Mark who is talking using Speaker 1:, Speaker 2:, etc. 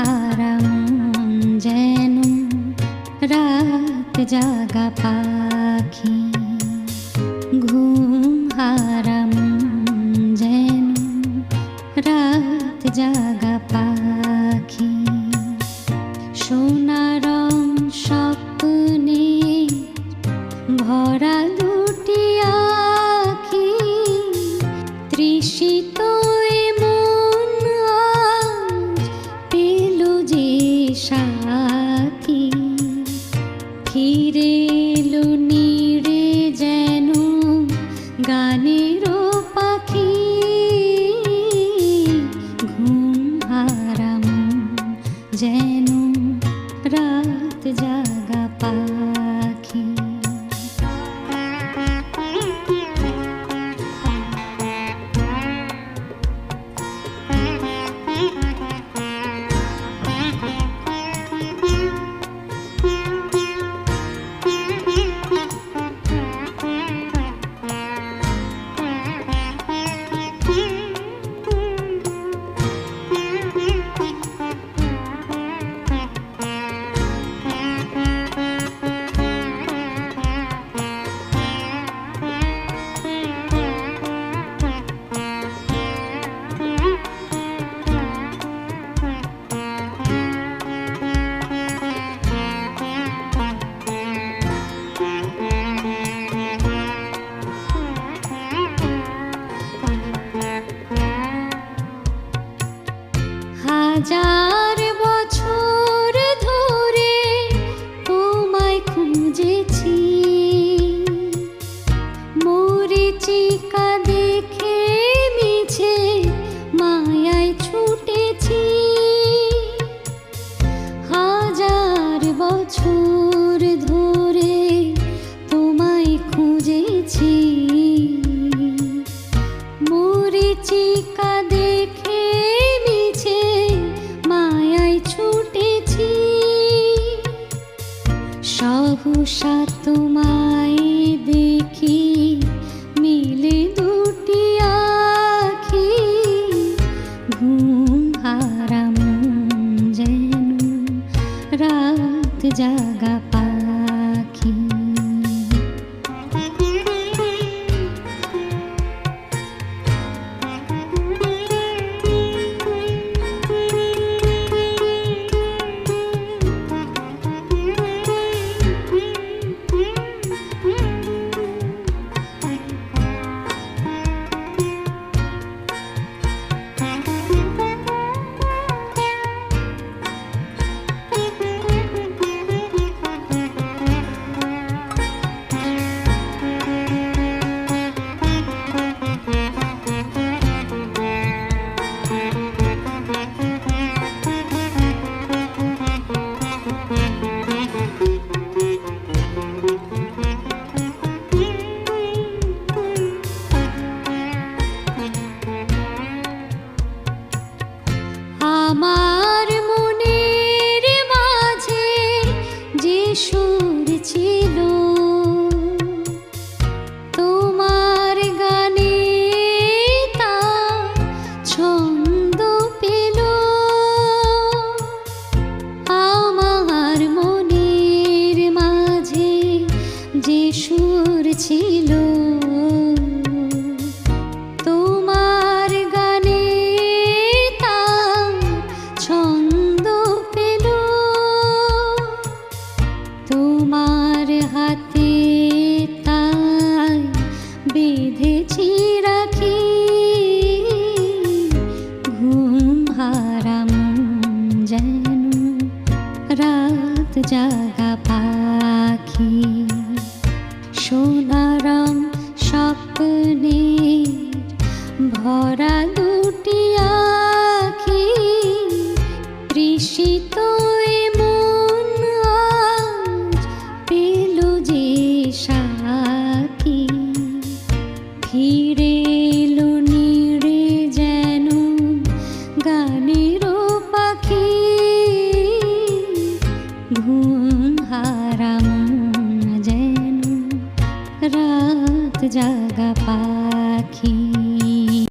Speaker 1: আরাম মন যেন রাত জাগা পাখি। ঘুম আরাম মন যেন রাত জাগা পাখি। সোনারম স্বপ্নে ভরা গানের পাখি ঘুম হারাম যেন রাত জাগা পাখি সহসা তোমায় দেখি মিলে দুটি আখি ঘুম হারাম যেন রাত জাগা পাখি যে সুর ছিল, তোমার গানে তা ছন্দ পেল। তোমার হাতে তাই বেঁধেছি রাখি, ঘুম হারাম যেন রাত জাগা পাখি। ঘুম হারাম যেন রাত জাগা পাখি